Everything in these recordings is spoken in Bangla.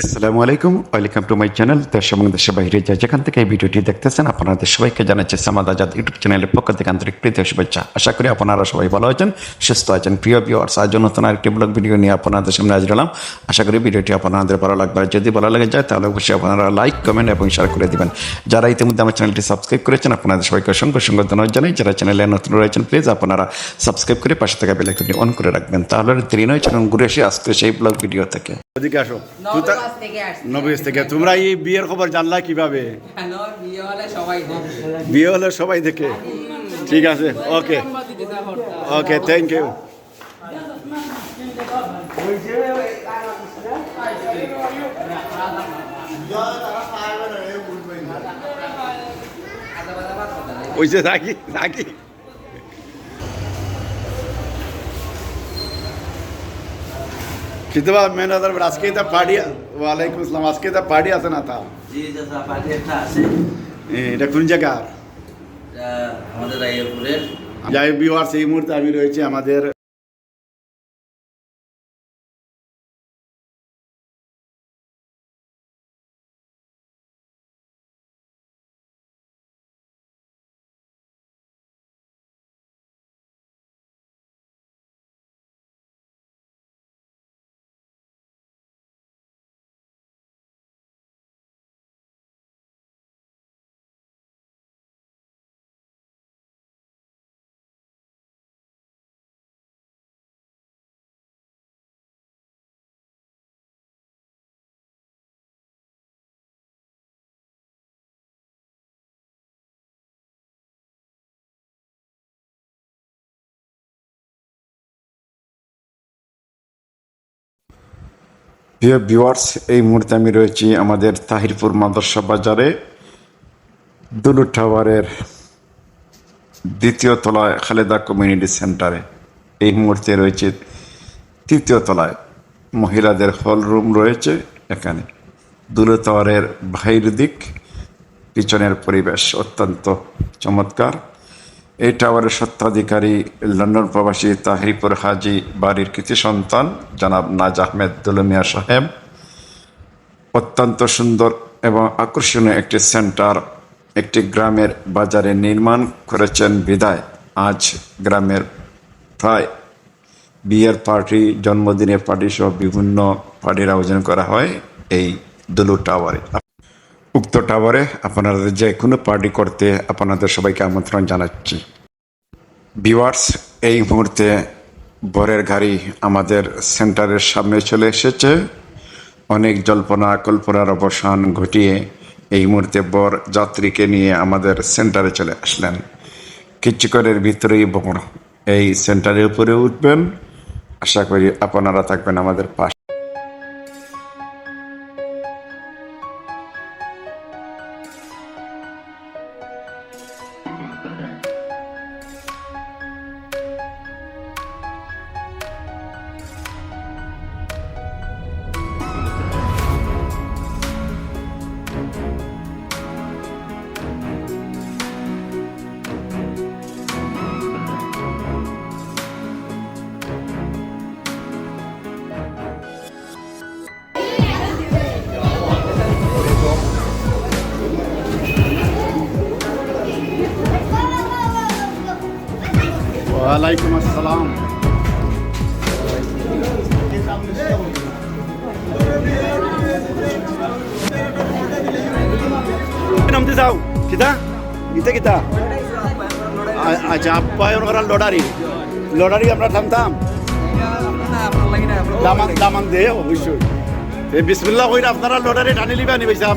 আসসালামু আলাইকুম। ওয়েলকাম টু মাই চ্যানেল দেশ এবং দেশের বাইরে যা যেখান থেকে এই ভিডিওটি দেখতেছেন আপনাদের সবাইকে জানাচ্ছি সামাদ আজাদ ইউটিউব চ্যানেলের পক্ষ থেকে আন্তরিক প্রীতি শুভেচ্ছা। আশা করি আপনারা সবাই ভালো আছেন সুস্থ আছেন। প্রিয় ভিউয়ার্স আজ নতুন আরেকটি ব্লগ ভিডিও নিয়ে আপনাদের সামনে হাজির হলাম। আশা করি ভিডিওটি আপনাদের ভালো লাগবে। যদি ভালো লাগে যায় তাহলে অবশ্যই আপনারা লাইক কমেন্ট এবং শেয়ার করে দিবেন। যারা ইতিমধ্যে আমার চ্যানেলটি সাবস্ক্রাইব করেছেন আপনাদের সবাইকে অসংখ্য অসংখ্য ধন্যবাদ জানাই। যারা চ্যানেলে নতুন রয়েছেন প্লিজ আপনারা সাবস্ক্রাইব করে পাশে থাকা বেলাইকনটি অন করে রাখবেন। তাহলে দেরি নয় চলুন ঘুরে এসে আজকে সেই ব্লগ ভিডিও থেকে। ওদিকে আসো। নবীজ থেকে তোমরা এই বিয়ের খবর জানলা কীভাবে? বিয়ে হলে সবাই দেখে। সবাই দেখে। ঠিক আছে ওকে। ওকে থ্যাংক ইউ ওই যে থাকি থাকি কিন্তু মেনাদার আজকে তা পার্টি ওয়ালাইকুম আসসালাম আজকে তা পার্টি আছে না তা জি চাচা পার্টি একটা আছে এটা কোন জায়গার এটা আমাদের রাইয়ারপুরের যাই বিওয়ার্স এই মুহূর্তে আমি রয়েছে আমাদের প্রিয় ভিউয়ার্স এই মুহূর্তে আমি রয়েছি আমাদের তাহিরপুর মাদ্রাসা বাজারে, দুলু টাওয়ারের দ্বিতীয় তলায়, খালেদা কমিউনিটি সেন্টারে। এই মুহূর্তে রয়েছে তৃতীয় তলায়। মহিলাদের হল রুম রয়েছে এখানে। দুলু টাওয়ারের বাহির দিক, পিছনের পরিবেশ অত্যন্ত চমৎকার। এই টাওয়ারের সত্ত্বাধিকারী লন্ডন প্রবাসী তাহিরপুর হাজি বাড়ির কৃতি সন্তান, জনাব নাজ আহমেদ দুলমিয়া সাহেব। অত্যন্ত সুন্দর এবং আকর্ষণীয় একটি সেন্টার, একটি গ্রামের বাজারে নির্মাণ করেছেন বিদায়। আজ গ্রামের প্রায় বিয়ের পার্টি, জন্মদিনের পার্টি সহ বিভিন্ন পার্টির আয়োজন করা হয় এই দুলু টাওয়ারে। উক্ত টাওয়ারে আপনারা যে কোনো পার্টি করতে আপনাদের সবাইকে আমন্ত্রণ জানাচ্ছি। ভিওয়ার্স এই মুহূর্তে বরের গাড়ি আমাদের সেন্টারের সামনে চলে এসেছে। অনেক জল্পনা, কল্পনার অবসান ঘটিয়ে এই মুহূর্তে বর যাত্রীকে নিয়ে আমাদের সেন্টারে চলে আসলেন। কিছুক্ষণের ভিতরেই বর এই সেন্টারের উপরে উঠবেন। আশা করি আপনারা থাকবেন আমাদের পাশে। ওয়ালাইকুম আসসালাম। নামতে যাও কিতা কিতা কিতা আচ্ছা আপ্যায়ন করার লড়ারি লড়ারি আমরা থামতাম দামান দামান দে অবশ্যই এই বিসমিল্লাহ কইরা আপনারা লড়ারি টানি লিবা নি ভাইসাব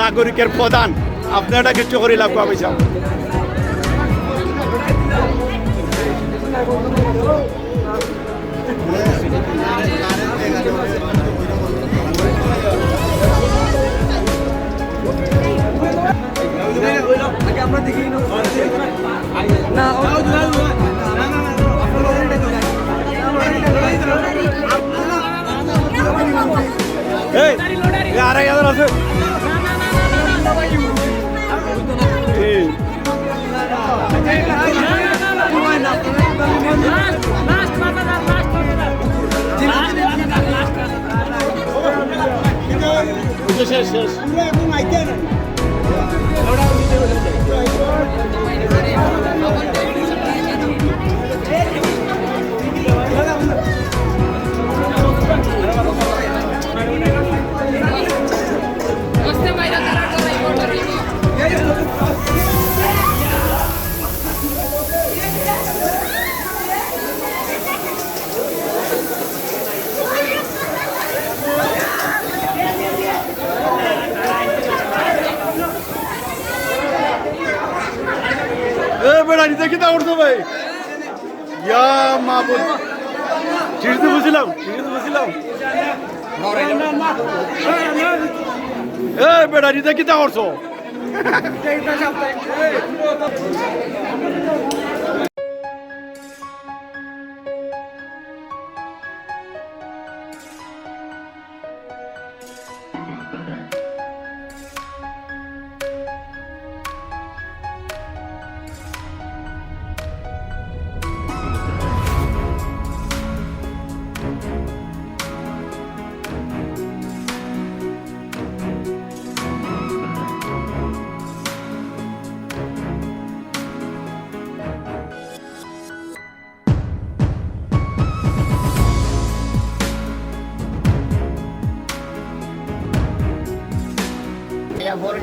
নাগরিকের প্রধান আপনি এটাকে চকরি লাভ করা পেয়েছেন আমরা আছে। লাভ পাইছা Gusto এ বেড়া নিতে কি তা করছ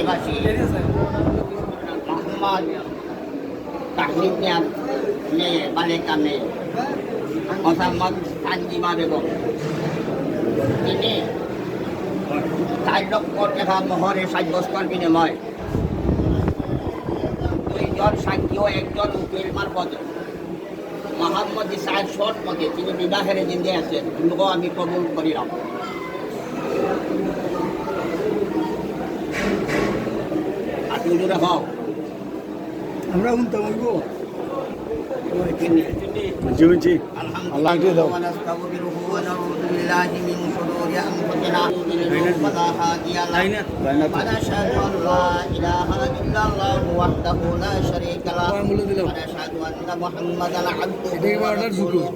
নিবাসী মোহাম্মদ তাহমিদ মিয়ার মেয়ে বালিকা মেয়ে তানজিমা বেগম তিনি চার লক্ষ টাকা মোহরের সাব্যস্তর বিনিময় দুইজন সাক্ষী ও একজন উকিল মারফত মোহাম্মদ ইসাহের শর্ট মতে তিনি বিবাহের জিন্দে আছেন আমি কবুল করিলাম। আপনি উজুরে হও আমরা উনতাম হইব তিনি জি জি আল্লাহ দিয়ে দাও ونستغفره ونعوذ بالله من شرور انفسنا ولا هادي له ونشهد ان لا اله الا الله وحده لا شريك له ونشهد ان محمدا عبده ورسوله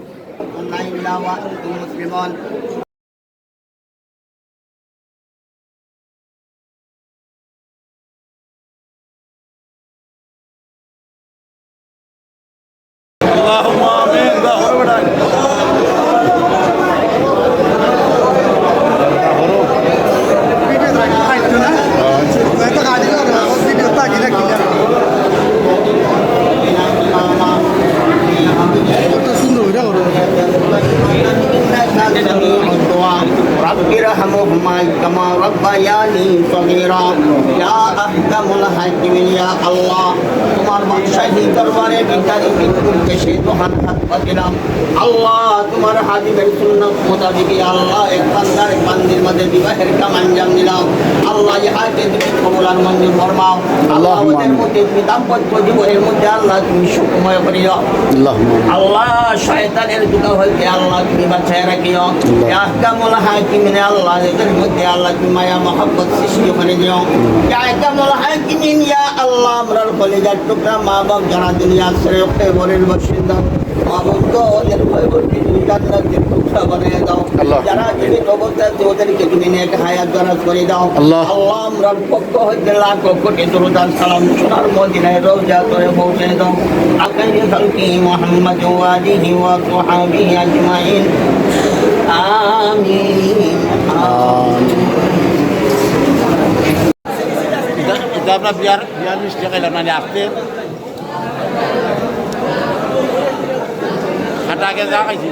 قلنا الا وانتم مسلمون ارحمهما كما ربياني صغيرا يا احكم الحاكمين يا الله তোমার বাদশাহী দরবারে ভিখারি ভিক্ষুককে সে দোহান হাত পাতিলাম আল্লাহ তোমার হাবিবের সুন্নত মোতাবিক ইয়া আল্লাহ এক বান্দার এক বান্দির মধ্যে বিবাহের কাম আঞ্জাম দিলাম আল্লাহ ইহাকে তুমি কবুল আর মঞ্জুর ফরমাও আল্লাহ ওদের মধ্যে তুমি দাম্পত্য জীবনের মধ্যে আল্লাহ তুমি সুখময় করিও আল্লাহ শয়তানের দুটো হইতে আল্লাহ তুমি বাঁচায় রাখিও আহকামুল হাকিমিনে আল্লাহ এদের মধ্যে আল্লাহ মায়া মহব্বত সৃষ্টি করে দিও। ইয়া আল্লাহ আমরার কলিজার টুকরা মা বাপ যারা দুনিয়া শ্রেয় বরের বসিন্দা মা বাপ তো ওদের ভয়বর্তী তুমি জান্নাতের টুকরা বানিয়ে দাও। যারা জীবিত অবস্থায় আছে ওদেরকে তুমি নেক হায়াত দরাজ করে দাও আল্লাহ। আল্লাহ আমরার পক্ষ হইতে লাখ কোটি দরুদান সালাম সোনার মদিনায় রোজা করে পৌঁছে দাও। আকাই খালকি মোহাম্মদ ওয়ালিহি ওয়া সুহাবিহি আজমাইন। আমিন। এটা আপনার বিয়ার বিয়ার মিষ্টি খাইলাম মানে আসতে খাটা আগে যা খাইছি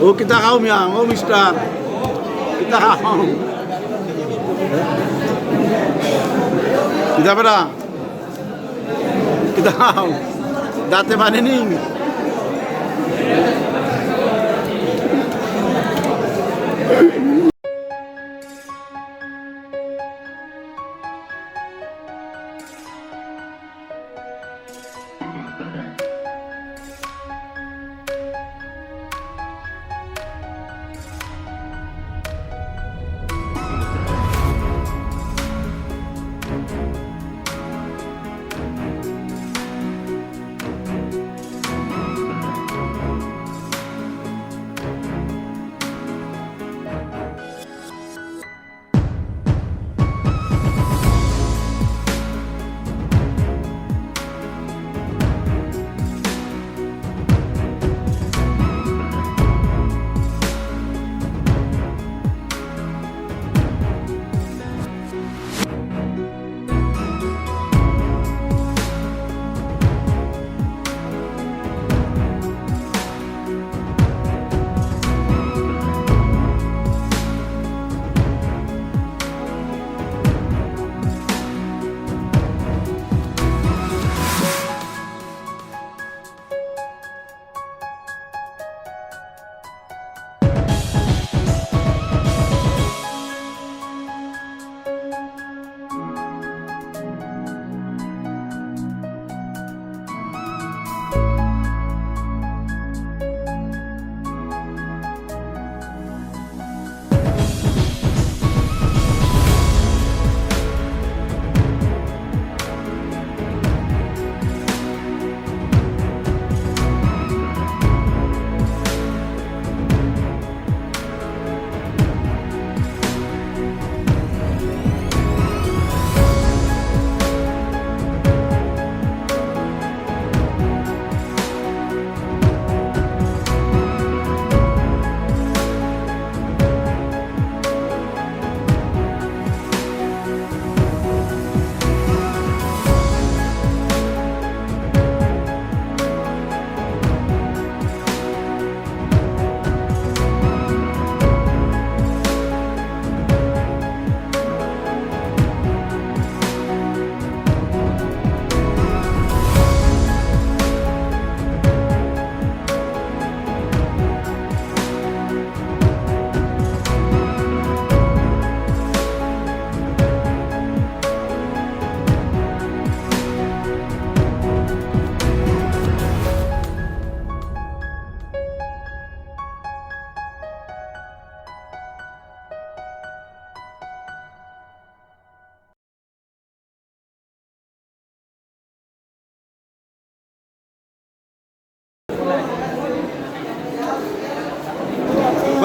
ও কিতা খাও মিয়া ও মিস্টার কিতা খাও কিতা বেড়া খাও দাঁতে মানে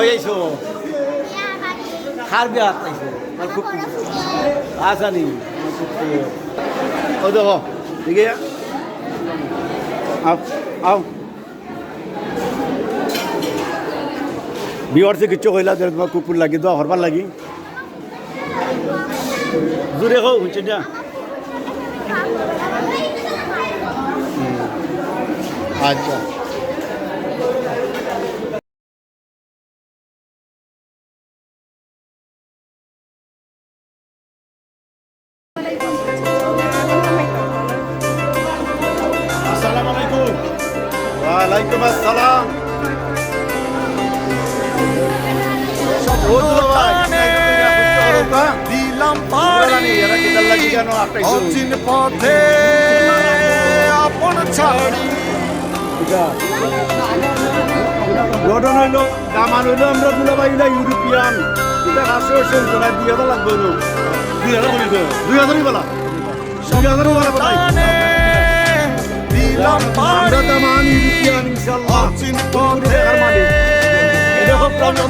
নি হয়ে আইছো খার বিয়া আইছো আমার খুব আসানি ও দেখো ঠিক আছে আও আও। বিহার থেকে কিচ্ছু কইলা যে তোমার কুকুর লাগি দোয়া হরবার লাগি। জোরে হোক হচ্ছে না? আচ্ছা। দিলাম পানি এরা কি দাল লাগি কেন আপনাই অচিন পথে আপন ছাড়ি। লডন হইল দামান হইল আমরা দুলা ভাই না ইউরোপিয়ান। এটা কাছে হইছে তোরা দুই হাজার লাগবে দুই হাজার বলিস দুই হাজারই বলা। দুই হাজারই বলা বলাই দিলাম আমরা পাড়ি দামান ইউরোপিয়ান ইনশাল্লাহ অচিন পথে এটা খুব প্রবলেম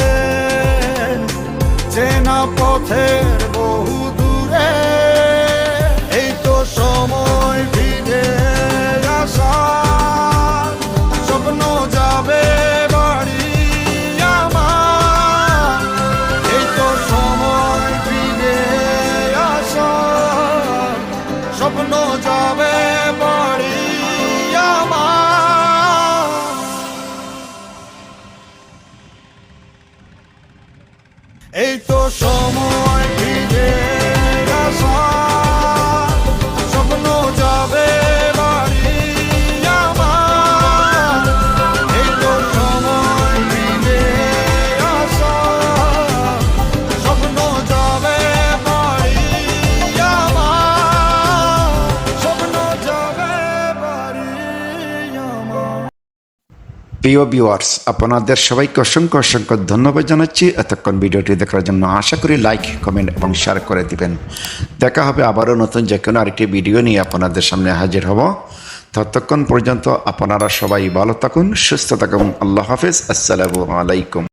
চেনা পথের বহু দূরে এই তো সময় ফিরে আসা স্বপ্ন প্রিয় ভিউয়ার্স আপনাদের সবাইকে অসংখ্য অসংখ্য ধন্যবাদ জানাচ্ছি। এতক্ষণ ভিডিওটি দেখার জন্য আশা করি লাইক কমেন্ট এবং শেয়ার করে দিবেন। দেখা হবে আবারও নতুন যে কোনো আরেকটি ভিডিও নিয়ে আপনাদের সামনে হাজির হব। ততক্ষণ পর্যন্ত আপনারা সবাই ভালো থাকুন, সুস্থ থাকুন। আল্লাহ হাফিজ। আসসালামু আলাইকুম।